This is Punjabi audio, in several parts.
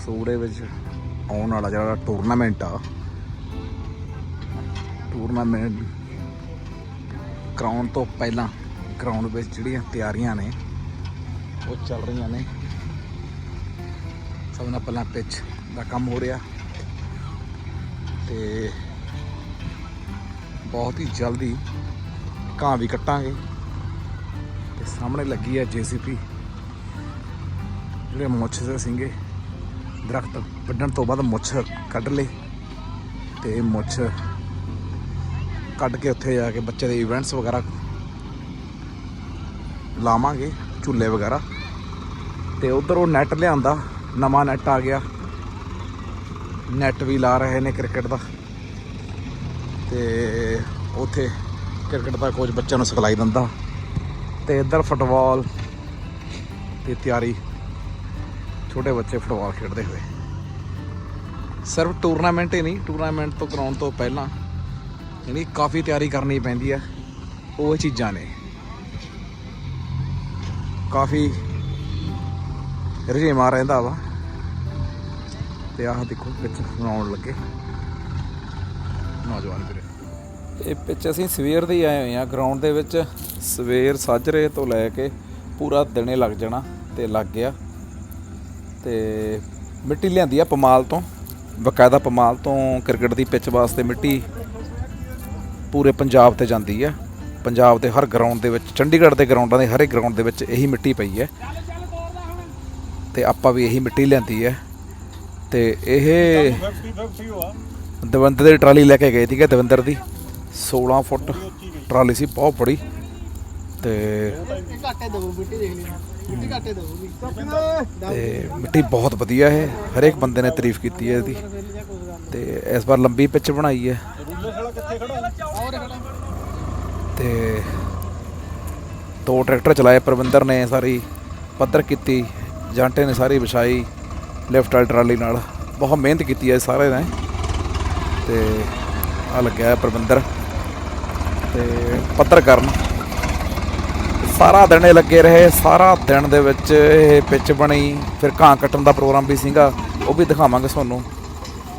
ਮਕਸੂਦ ਦੇ ਵਿੱਚ ਆਉਣ ਵਾਲਾ ਜਿਹੜਾ ਟੂਰਨਾਮੈਂਟ ਆ। ਟੂਰਨਾਮੈਂਟ ਕਰਾਉਣ ਤੋਂ ਪਹਿਲਾਂ ਗਰਾਊਂਡ ਵਿੱਚ ਜਿਹੜੀਆਂ ਤਿਆਰੀਆਂ ਨੇ, ਉਹ ਚੱਲ ਰਹੀਆਂ ਨੇ। ਸਭ ਨਾਲ ਪਹਿਲਾਂ ਪਿੱਚ ਦਾ ਕੰਮ ਹੋ ਰਿਹਾ ਤੇ ਬਹੁਤ ਹੀ ਜਲਦੀ ਘਾਹ ਵੀ ਕੱਟਾਂਗੇ। ਤੇ ਸਾਹਮਣੇ ਲੱਗੀ ਹੈ ਜੀਸੀਪੀ ਜਿਹੜੇ ਮੁੱਛ ਦੇ ਸਿੰਗੇ। ਦਰਖਤ ਵੱਢਣ ਤੋਂ ਬਾਅਦ ਮੁੱਛ ਕੱਢ ਲਏ ਤੇ ਮੁੱਛ ਕੱਢ ਕੇ ਉੱਥੇ ਜਾ ਕੇ ਬੱਚੇ ਦੇ ਇਵੈਂਟਸ ਵਗੈਰਾ ਲਾਵਾਂਗੇ, ਝੂਲੇ ਵਗੈਰਾ। ਤੇ ਉਧਰ ਉਹ ਨੈਟ ਲਿਆਂਦਾ, ਨਵਾਂ ਨੈਟ ਆ ਗਿਆ। ਨੈਟ ਵੀ ਲਾ ਰਹੇ ਨੇ ਕ੍ਰਿਕਟ ਦਾ। ਤੇ ਉਥੇ ਕ੍ਰਿਕਟ ਦਾ ਕੋਚ ਬੱਚਿਆਂ ਨੂੰ ਸਿਖਲਾਈ ਦਿੰਦਾ। ਤੇ ਇੱਧਰ ਫੁੱਟਬਾਲ ਦੀ ਤਿਆਰੀ ਛੋਟੇ ਬੱਚੇ ਫੁੱਟਬਾਲ ਖੇਡਦੇ ਹੋਏ। ਸਿਰਫ ਟੂਰਨਾਮੈਂਟ ਹੀ ਨਹੀਂ ਟੂਰਨਾਮੈਂਟ ਤੋਂ ਕਰਾਉਣ ਤੋਂ ਪਹਿਲਾਂ ਯਾਨੀ ਕਾਫੀ ਤਿਆਰੀ ਕਰਨੀ ਪੈਂਦੀ ਆ, ਉਹ ਚੀਜ਼ਾਂ ਨੇ। ਕਾਫੀ ਰਜੇਮਾ ਰਹਿੰਦਾ ਵਾ। ਤੇ ਆਹ ਦੇਖੋ, ਵਿੱਚ ਬਣਾਉਣ ਲੱਗੇ। ਨੌਜਵਾਨ ਵੀਰੇ। ਇਹ ਪਿੱਛ ਅਸੀਂ ਸਵੇਰ ਦੇ ਹੀ ਆਏ ਹੋਏ ਆ ਗਰਾਊਂਡ ਦੇ ਵਿੱਚ ਸਵੇਰ ਸਾਜਰੇ ਤੋਂ ਲੈ ਕੇ ਪੂਰਾ ਦਿਨੇ ਲੱਗ ਜਾਣਾ ਤੇ ਲੱਗ ਗਿਆ। ਤੇ ਮਿੱਟੀ ਲਿਆਂਦੀ ਆ ਪਮਾਲ ਤੋਂ, ਬਕਾਇਦਾ ਪਮਾਲ ਤੋਂ ਕ੍ਰਿਕਟ ਦੀ ਪਿੱਚ ਵਾਸਤੇ ਮਿੱਟੀ ਪੂਰੇ ਪੰਜਾਬ ਤੇ ਜਾਂਦੀ ਹੈ ਪੰਜਾਬ ਦੇ ਹਰ ਗਰਾਊਂਡ ਦੇ ਵਿੱਚ, ਚੰਡੀਗੜ੍ਹ ਦੇ ਗਰਾਊਂਡਾਂ ਦੇ ਹਰ ਇੱਕ ਗਰਾਊਂਡ ਦੇ ਵਿੱਚ ਇਹੀ ਮਿੱਟੀ ਪਈ ਹੈ ਤੇ ਆਪਾਂ ਵੀ ਇਹੀ ਮਿੱਟੀ ਲਿਆਂਦੀ ਹੈ ਤੇ ਇਹ ਦਵਿੰਦਰ ਦੀ ਟਰਾਲੀ ਲੈ ਕੇ ਗਏ ਸੀਗੇ, ਦਵਿੰਦਰ ਦੀ। 16 ਫੁੱਟ ਟਰਾਲੀ ਸੀ, ਬਹੁਤ ਬੜੀ। ਤੇ ਘਾਟੇ ਦੋ ਮਿੱਟੀ ਦੇਖ ਲਈ। ਤੇ ਮਿੱਟੀ ਬਹੁਤ ਵਧੀਆ ਹੈ, ਹਰੇਕ ਬੰਦੇ ਨੇ ਤਾਰੀਫ ਕੀਤੀ ਹੈ ਇਹਦੀ। ਤੇ ਇਸ ਵਾਰ ਲੰਬੀ ਪਿੱਚ ਬਣਾਈ ਹੈ। ਤੇ ਦੋ ਟਰੈਕਟਰ ਚਲਾਏ ਪ੍ਰਬੰਧਰ ਨੇ ਸਾਰੀ ਪੱਧਰ ਕੀਤੀ, ਜਾਂਟੇ ਨੇ ਸਾਰੀ ਵਿਛਾਈ, ਲਿਫਟ ਵਾਲੀ ਟਰਾਲੀ ਨਾਲ। ਬਹੁਤ ਮਿਹਨਤ ਕੀਤੀ ਹੈ ਸਾਰੇ ਨੇ। ਤੇ ਆ ਲੱਗਿਆ ਹੈ ਪ੍ਰਬੰਧਰ ਤੇ ਪੱਧਰ ਕਰਨ। ਸਾਰਾ ਦਿਨ ਇਹ ਲੱਗੇ ਰਹੇ, ਸਾਰਾ ਦਿਨ ਦੇ ਵਿੱਚ ਇਹ ਪਿੱਚ ਬਣੀ, ਫਿਰ ਘਾਂ ਕੱਟਣ ਦਾ ਪ੍ਰੋਗਰਾਮ ਵੀ ਸੀਗਾ, ਉਹ ਵੀ ਦਿਖਾਵਾਂਗੇ ਤੁਹਾਨੂੰ।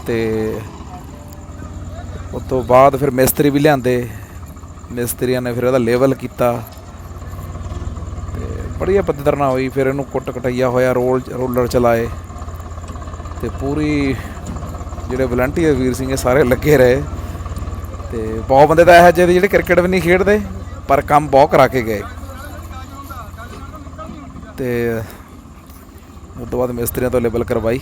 ਤੇ ਉਸ ਤੋਂ ਬਾਅਦ ਫਿਰ ਮਿਸਤਰੀ ਵੀ ਲਿਆਂਦੇ, ਮਿਸਤਰੀਆਂ ਨੇ ਫਿਰ ਇਹਦਾ ਲੈਵਲ ਕੀਤਾ। ਤੇ ਬੜੀਆ ਪੱਧਰ ਨਾਲ ਹੋਈ, ਫਿਰ ਇਹਨੂੰ ਕੁੱਟ ਕਟਾਈਆ ਹੋਇਆ, ਰੋਲ, ਰੋਲਰ ਚਲਾਏ। ਤੇ ਪੂਰੀ ਜਿਹੜੇ ਵਲੰਟੀਅਰ ਵੀਰ ਸਿੰਘ ਇਹ ਸਾਰੇ ਲੱਗੇ ਰਹੇ। ਤੇ ਬਹੁਤ ਬੰਦੇ ਤਾਂ ਇਹੋ ਜਿਹੇ ਜਿਹੜੇ ਕ੍ਰਿਕਟ ਵੀ ਨਹੀਂ ਖੇਡਦੇ, ਪਰ ਕੰਮ ਬਹੁਤ ਕਰਾ ਕੇ ਗਏ। ਤੇ ਉਸ ਤੋਂ ਬਾਅਦ ਮਿਸਤਰੀਆਂ ਤੋਂ ਲੇਬਲ ਕਰਵਾਈ।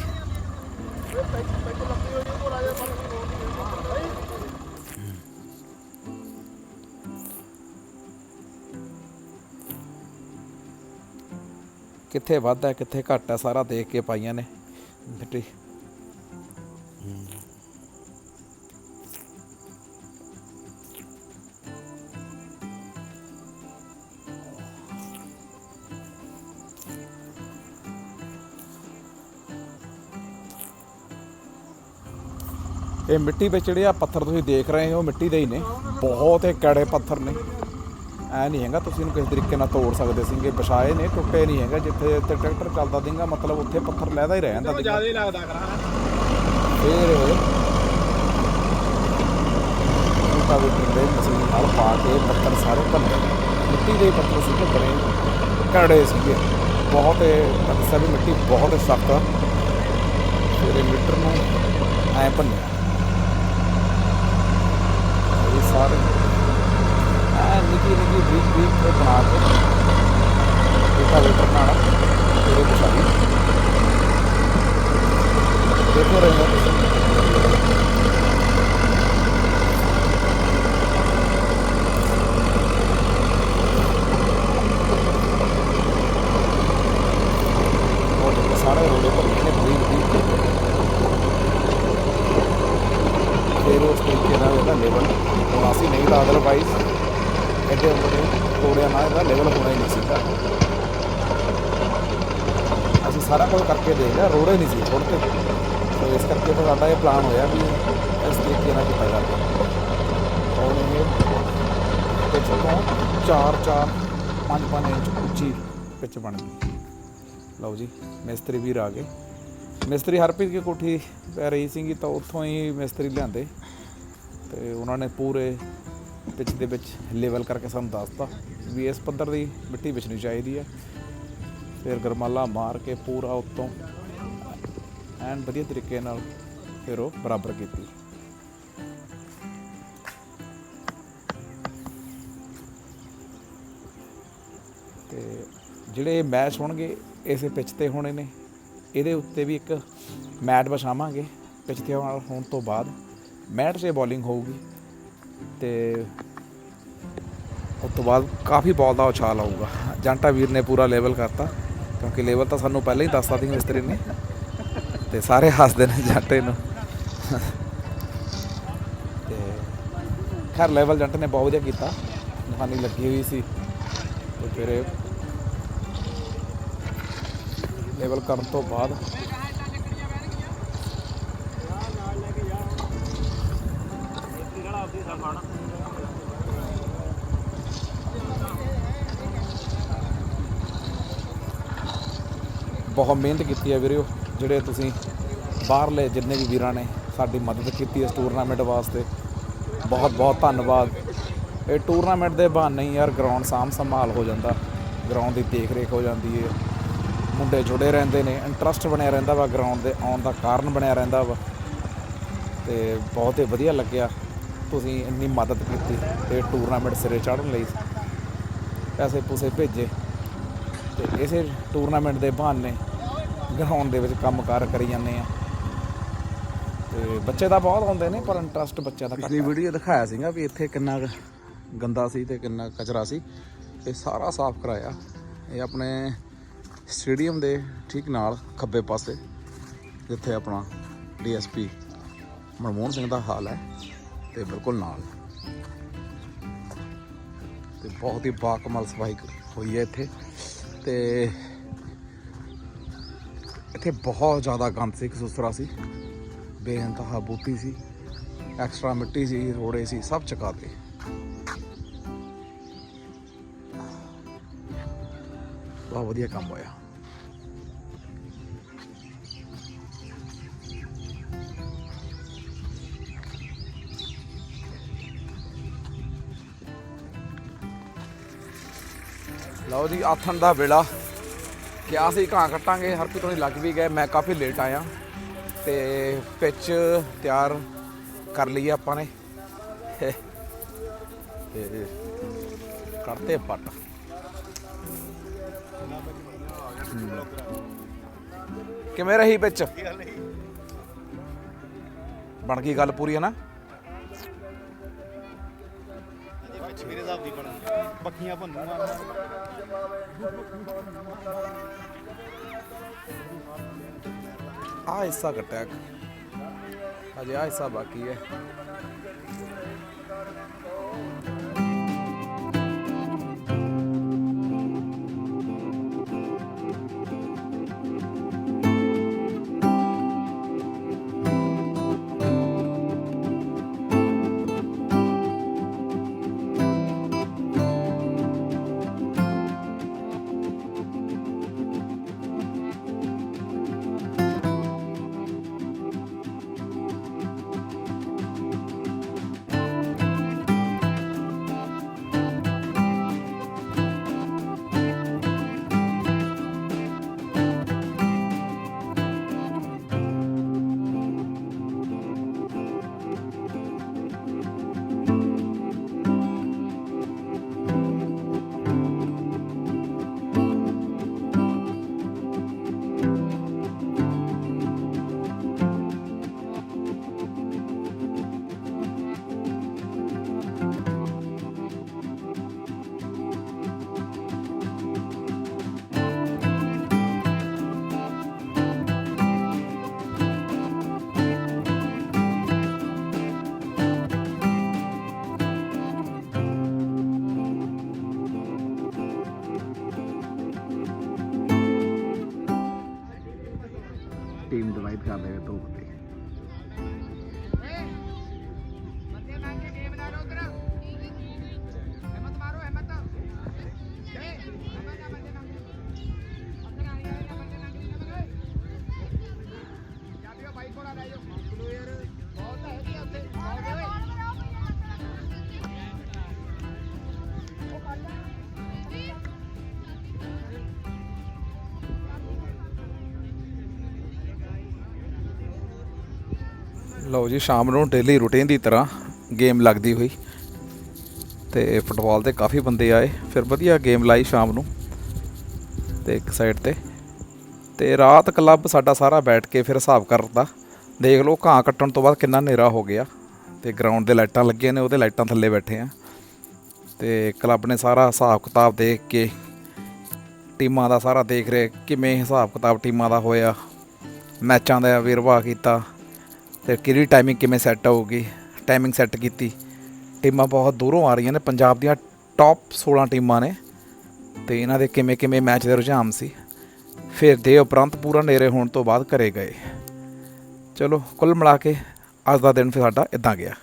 ਕਿੱਥੇ ਵੱਧ ਹੈ ਕਿੱਥੇ ਘੱਟ ਹੈ ਸਾਰਾ ਦੇਖ ਕੇ ਪਾਈਆਂ ਨੇ। ਮਿੱਟੀ ਇਹ ਮਿੱਟੀ ਵਿੱਚ ਜਿਹੜੇ ਆ ਪੱਥਰ ਤੁਸੀਂ ਦੇਖ ਰਹੇ ਹੋ ਮਿੱਟੀ ਦੇ ਹੀ ਨੇ। ਬਹੁਤ ਹੀ ਕੜੇ ਪੱਥਰ ਨੇ। ਐ ਨਹੀਂ ਹੈਗਾ ਤੁਸੀਂ ਇਹਨੂੰ ਕਿਸੇ ਤਰੀਕੇ ਨਾਲ ਤੋੜ ਸਕਦੇ ਸੀਗੇ। ਵਿਛਾਏ ਨੇ ਟੁੱਟੇ ਨਹੀਂ ਹੈਗਾ। ਜਿੱਥੇ ਤੇ ਟਰੈਕਟਰ ਚੱਲਦਾ ਦਿੰਗਾ ਮਤਲਬ ਉੱਥੇ ਪੱਥਰ ਲੈਦਾ ਹੀ ਰਹਿ ਜਾਂਦਾ ਸੀਗਾ। ਜ਼ਿਆਦਾ ਹੀ ਲੱਗਦਾ ਕਰਾਂ। ਫਿਰ ਰੂਟਾਵੇਟਰ ਦੇ ਮਸ਼ੀਨ ਨਾਲ ਪਾ ਕੇ ਪੱਥਰ ਸਾਰੇ ਭੰਨੇ। ਮਿੱਟੀ ਦੇ ਪੱਥਰ ਸੀਗੇ ਬੜੇ ਕੜੇ ਸੀਗੇ। ਬਹੁਤ ਅਕਸਰ ਵੀ ਮਿੱਟੀ ਬਹੁਤ ਸਖਤ ਆ। ਫਿਰ ਇਹ ਮੀਟਰ ਨੂੰ ਐ ਭੰਨਿਆ। ਇਹ ਸਾਰੇ ਨਿੱਕੀ ਨਿੱਕੀ ਬਰੀਕ ਬਰੀਕ ਤੇ ਬਣਾ ਕੇ ਰੂਟਾਵੇਟਰ ਨਾਲ ਇਹਦੇ ਪਛਾੜੀ ਦੇਖੋ ਰਹੇ ਹੋ ਸਾਰੇ ਰੋਲੇ ਭਰੇ ਨੇ, ਬਰੀਕ ਬਰੀਕ। ਫਿਰ ਉਸ ਤਰੀਕੇ ਨਾਲ ਇਹਦਾ ਲੈਵਲ ਹੋਣਾ ਅਦਰਵਾਈਜ਼ ਇਹਦੇ ਉੱਤੇ ਤੋੜਿਆ ਨਾ ਇਹਦਾ ਲੈਵਲ ਹੋਣਾ ਹੀ ਨਹੀਂ ਸੀਗਾ। ਅਸੀਂ ਸਾਰਾ ਕੁਝ ਕਰਕੇ ਦੇਖ ਲਿਆ ਰੋੜੇ ਨਹੀਂ ਸੀ ਥੋੜ੍ਹੇ ਤੇ ਇਸ ਕਰਕੇ ਫਿਰ ਸਾਡਾ ਇਹ ਪਲਾਨ ਹੋਇਆ ਵੀ ਇਸ ਤਰੀਕੇ ਨਾਲ ਕੀਤਾ ਜਾਵੇ। ਹੁਣ ਇਹ ਪਿੱਛ ਤੋਂ 4 4 5 5 ਇੰਚ ਉੱਚੀ ਪਿੱਚ ਬਣ ਗਈ। ਲਓ ਜੀ, ਮਿਸਤਰੀ ਵੀਰ ਆ ਗਏ। ਮਿਸਤਰੀ ਹਰਪ੍ਰੀਤ ਦੀ ਕੋਠੀ ਪੈ ਰਹੀ ਸੀਗੀ ਤਾਂ ਉੱਥੋਂ ਹੀ ਮਿਸਤਰੀ ਲਿਆਂਦੇ। ਤੇ ਉਹਨਾਂ ਨੇ ਪੂਰੇ ਪਿੱਚ ਦੇ ਵਿੱਚ ਲੈਵਲ ਕਰਕੇ ਸਾਨੂੰ ਦੱਸਤਾ ਵੀ ਇਸ ਪੱਧਰ ਦੀ ਮਿੱਟੀ ਵਿਛਣੀ ਚਾਹੀਦੀ ਹੈ। ਫਿਰ ਗਰਮਾਲਾ ਮਾਰ ਕੇ ਪੂਰਾ ਉੱਤੋਂ ਐਨ ਵਧੀਆ ਤਰੀਕੇ ਨਾਲ ਫਿਰ ਉਹ ਬਰਾਬਰ ਕੀਤੀ। ਤੇ ਜਿਹੜੇ ਮੈਚ ਹੋਣਗੇ ਇਸੇ ਪਿੱਚ ਤੇ ਹੋਣੇ ਨੇ। ਇਹਦੇ ਉੱਤੇ ਵੀ ਇੱਕ ਮੈਟ ਵਿਛਾਵਾਂਗੇ ਪਿੱਚ ਤੇ ਹੋਣ ਹੋਣ ਤੋਂ ਬਾਅਦ। ਮੈਟ 'ਤੇ ਬੋਲਿੰਗ ਹੋਊਗੀ। ਤੇ ਉਸ ਤੋਂ ਬਾਅਦ ਕਾਫੀ ਬਾਲ ਦਾ ਉਛਾਲ ਆਊਗਾ। ਜੰਟਾ ਵੀਰ ਨੇ ਪੂਰਾ ਲੈਵਲ ਕਰਤਾ, ਕਿਉਂਕਿ ਲੈਵਲ ਤਾਂ ਸਾਨੂੰ ਪਹਿਲਾਂ ਹੀ ਦੱਸਤਾ ਸੀ ਮਿਸਤਰੀ ਨੇ। ਤੇ ਸਾਰੇ ਹੱਸਦੇ ਨੇ ਜੰਟੇ ਨੂੰ। ਤੇ ਖੈਰ ਲੈਵਲ ਜੰਟ ਨੇ ਬਹੁਤ ਵਧੀਆ ਕੀਤਾ। ਨਿਸ਼ਾਨੀ ਲੱਗੀ ਹੋਈ ਸੀ। ਤੇ ਫਿਰ ਇਹ ਲੈਵਲ ਕਰਨ ਤੋਂ ਬਾਅਦ ਬਹੁਤ ਮਿਹਨਤ ਕੀਤੀ ਹੈ ਵੀਰੋ ਜਿਹੜੇ ਤੁਸੀਂ ਬਾਹਰਲੇ ਜਿੰਨੇ ਵੀ ਵੀਰਾਂ ਨੇ ਸਾਡੀ ਮਦਦ ਕੀਤੀ ਇਸ ਟੂਰਨਾਮੈਂਟ ਵਾਸਤੇ। ਬਹੁਤ ਬਹੁਤ ਧੰਨਵਾਦ। ਇਹ ਟੂਰਨਾਮੈਂਟ ਦੇ ਬਹਾਨੇ ਹੀ ਯਾਰ ਗਰਾਊਂਡ ਸਾਂਭ ਸੰਭਾਲ ਹੋ ਜਾਂਦਾ। ਗਰਾਊਂਡ ਦੀ ਦੇਖ ਰੇਖ ਹੋ ਜਾਂਦੀ ਹੈ ਮੁੰਡੇ ਜੁੜੇ ਰਹਿੰਦੇ ਨੇ ਇੰਟਰਸਟ ਬਣਿਆ ਰਹਿੰਦਾ ਵਾ ਗਰਾਊਂਡ ਦੇ ਆਉਣ ਦਾ ਕਾਰਨ ਬਣਿਆ ਰਹਿੰਦਾ ਵਾ। ਤੇ ਬਹੁਤ ਹੀ ਵਧੀਆ ਲੱਗਿਆ ਤੁਸੀਂ ਇੰਨੀ ਮਦਦ ਕੀਤੀ ਤੇ ਟੂਰਨਾਮੈਂਟ ਸਿਰੇ ਚੜ੍ਹਨ ਲਈ। ਪੈਸੇ ਪੂਸੇ ਭੇਜੇ। ਤੇ ਇਸੇ ਟੂਰਨਾਮੈਂਟ ਦੇ ਬਹਾਨੇ ਗਰਾਊਂਡ ਦੇ ਵਿੱਚ ਕੰਮਕਾਰ ਕਰੀ ਜਾਂਦੇ ਆ। ਤੇ ਬੱਚੇ ਤਾਂ ਬਹੁਤ ਹੁੰਦੇ ਨੇ ਪਰ ਇੰਟਰਸਟ ਬੱਚਿਆਂ ਦਾ ਪਿਛਲੀ ਵੀਡੀਓ ਦਿਖਾਇਆ ਸੀਗਾ ਵੀ ਇੱਥੇ ਕਿੰਨਾ ਗੰਦਾ ਸੀ ਤੇ ਕਿੰਨਾ ਕਚਰਾ ਸੀ। ਇਹ ਸਾਰਾ ਸਾਫ਼ ਕਰਾਇਆ। ਇਹ ਆਪਣੇ ਸਟੇਡੀਅਮ ਦੇ ਠੀਕ ਨਾਲ ਖੱਬੇ ਪਾਸੇ ਜਿੱਥੇ ਆਪਣਾ ਡੀਐਸਪੀ ਮਨਮੋਹਨ ਸਿੰਘ ਦਾ ਹਾਲ ਹੈ ਤੇ ਬਿਲਕੁਲ ਨਾਲ। ਤੇ ਬਹੁਤ ਹੀ ਬਾਕਮਾਲ ਸਫ਼ਾਈ ਹੋਈ ਹੈ ਇੱਥੇ। ਤੇ ਇੱਥੇ ਬਹੁਤ ਜ਼ਿਆਦਾ ਗੰਦ ਸੀ ਖਸੂਸਰਾ ਸੀ। ਬੇਇੰਤਹਾ ਬੂਟੀ ਸੀ, ਐਕਸਟਰਾ ਮਿੱਟੀ ਸੀ, ਰੋੜੇ ਸੀ, ਸਭ ਚਕਾਤੇ। ਬਹੁਤ ਵਧੀਆ ਕੰਮ ਹੋਇਆ। ਲਓ ਜੀ, ਆਥਣ ਦਾ ਵੇਲਾ। ਕਿਆ ਸੀ ਘਾਂ ਕੱਟਾਂਗੇ। ਹਰਪ੍ਰੀਤ ਹੋਣੀ ਲੱਗ ਵੀ ਗਏ। ਮੈਂ ਕਾਫੀ ਲੇਟ ਆਇਆ। ਤੇ ਪਿੱਚ ਤਿਆਰ ਕਰ ਲਈ ਆਪਾਂ ਨੇ। ਤੇ ਕਰਤੇ ਪੱਟ। ਕਿਵੇਂ ਰਹੀ ਪਿੱਚ ਬਣ ਗਈ ਗੱਲ ਪੂਰੀ, ਹੈ ਨਾ? ਮੇਰੇ ਹਿਸਾਬ ਦੀ ਬਣਾ ਪੱਖੀਆਂ ਭੰਨੂਆਂ ਆ ਹਿੱਸਾ ਕੱਟਿਆ ਅਜੇ ਆ ਹਿੱਸਾ ਬਾਕੀ ਹੈ। ਟੀਮ ਡਿਵਾਈਡ ਕਰ ਦੇਗਾ ਲਓ ਜੀ, ਸ਼ਾਮ ਨੂੰ ਡੇਲੀ ਰੂਟੀਨ ਦੀ ਤਰ੍ਹਾਂ ਗੇਮ ਲੱਗਦੀ ਹੋਈ ਤੇ ਫੁੱਟਬਾਲ ਦੇ ਕਾਫੀ ਬੰਦੇ ਆਏ। ਫਿਰ ਵਧੀਆ ਗੇਮ ਲਾਈ ਸ਼ਾਮ ਨੂੰ ਤੇ ਇੱਕ ਸਾਈਡ ਤੇ। ਤੇ ਰਾਤ ਕਲੱਬ ਸਾਡਾ ਸਾਰਾ ਬੈਠ ਕੇ ਫਿਰ ਹਿਸਾਬ ਕਰਦਾ ਦੇਖ ਲਓ ਘਾਹ ਕੱਟਣ ਤੋਂ ਬਾਅਦ ਕਿੰਨਾ ਹਨੇਰਾ ਹੋ ਗਿਆ। ਤੇ ਗਰਾਊਂਡ ਦੇ ਲਾਈਟਾਂ ਲੱਗੀਆਂ ਨੇ, ਉਹਦੇ ਲਾਈਟਾਂ ਥੱਲੇ ਬੈਠੇ ਆ। ਤੇ ਕਲੱਬ ਨੇ ਸਾਰਾ ਹਿਸਾਬ ਕਿਤਾਬ ਦੇਖ ਕੇ, ਟੀਮਾਂ ਦਾ ਸਾਰਾ ਦੇਖ ਰਹੇ ਕਿਵੇਂ ਹਿਸਾਬ ਕਿਤਾਬ ਟੀਮਾਂ ਦਾ ਹੋਇਆ। ਮੈਚਾਂ ਦਾ ਵੇਰਵਾ ਕੀਤਾ। ਤੇ ਕਿਹੜੀ ਟਾਈਮਿੰਗ ਕਿਵੇਂ ਸੈੱਟ ਹੋਊਗੀ? ਟਾਈਮਿੰਗ ਸੈੱਟ ਕੀਤੀ। ਟੀਮਾਂ ਬਹੁਤ ਦੂਰੋਂ ਆ ਰਹੀਆਂ ਨੇ। ਪੰਜਾਬ ਦੀਆਂ ਟੌਪ 16 ਟੀਮਾਂ ਨੇ। ਤੇ ਇਹਨਾਂ ਦੇ ਕਿਵੇਂ ਕਿਵੇਂ ਮੈਚ ਦੇ ਰੁਝਾਨ ਸੀ। ਫਿਰ ਦੇ ਉਪਰੰਤ ਪੂਰਾ ਨੇਰੇ ਹੋਣ ਤੋਂ ਬਾਅਦ ਘਰੇ ਗਏ। ਚਲੋ, ਕੁੱਲ ਮਿਲਾ ਕੇ ਅੱਜ ਦਾ ਦਿਨ ਫਿਰ ਸਾਡਾ ਇਦਾਂ ਗਿਆ।